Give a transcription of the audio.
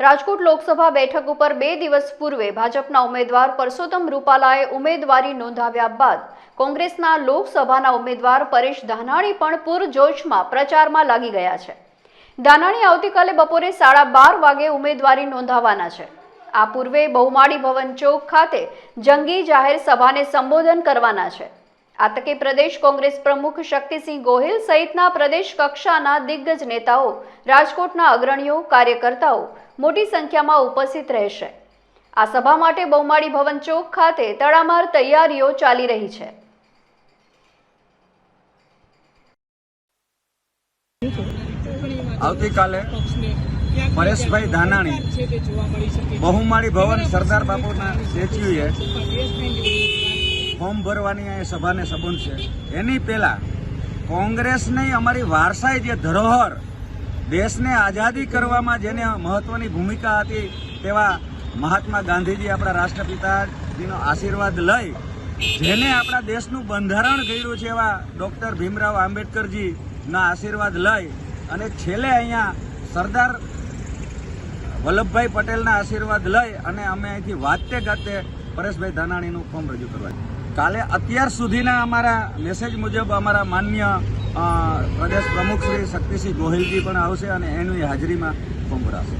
રાજકોટ લોકસભા બેઠક ઉપર બે દિવસ પૂર્વે ભાજપના ઉમેદવાર પરસોત્તમ રૂપાલાએ ઉમેદવારી નોંધાવ્યા બાદ કોંગ્રેસના લોકસભાના ઉમેદવાર પરેશ ધાનાણી પણ પૂરજોશમાં પ્રચારમાં લાગી ગયા છે. ધાનાણી આવતીકાલે બપોરે સાડા બાર વાગે ઉમેદવારી નોંધાવવાના છે. આ પૂર્વે બહુમાળી ભવન ચોક ખાતે જંગી જાહેર સભાને સંબોધન કરવાના છે. આ તકે પ્રદેશ કોંગ્રેસ પ્રમુખ શક્તિસિંહ ગોહિલ સહિતના પ્રદેશ કક્ષાના દિગ્ગજ નેતાઓ, રાજકોટના અગ્રણીઓ, કાર્યકર્તાઓ મોટી સંખ્યામાં ઉપસ્થિત રહેશે. આ સભા માટે બહુમાળી ભવન ચોક ખાતે તડામાર તૈયારીઓ ચાલી રહી છે. આવતીકાલે પરેશભાઈ ધાનાણી બહુમાળી ભવન સરદાર બાપુના સ્ટેચ્યુએ ફોર્મ ભરવાની એ સભાને સંબંધ છે એની પહેલા કોંગ્રેસની અમારી વારસાઈ જે ધરોહર દેશને આઝાદી કરવામાં જેને મહત્વની ભૂમિકા હતી તેવા મહાત્મા ગાંધીજી આપણા રાષ્ટ્રપિતાજીનો આશીર્વાદ લઈ જેને આપણા દેશનું બંધારણ કર્યું છે એવા ડૉક્ટર ભીમરાવ આંબેડકરજીના આશીર્વાદ લઈ અને છેલ્લે અહીંયા સરદાર વલ્લભભાઈ પટેલના આશીર્વાદ લઈ અને અમે અહીંથી વાતે ગાતે પરેશભાઈ ધાનાણીનું ફોર્મ રજૂ કરવા. કાલે અત્યાર સુધીના અમારા મેસેજ મુજબ અમારા માન્ય પ્રદેશ પ્રમુખ શ્રી શક્તિસિંહ ગોહિલજી પણ આવશે અને એની હાજરીમાં ભરાશે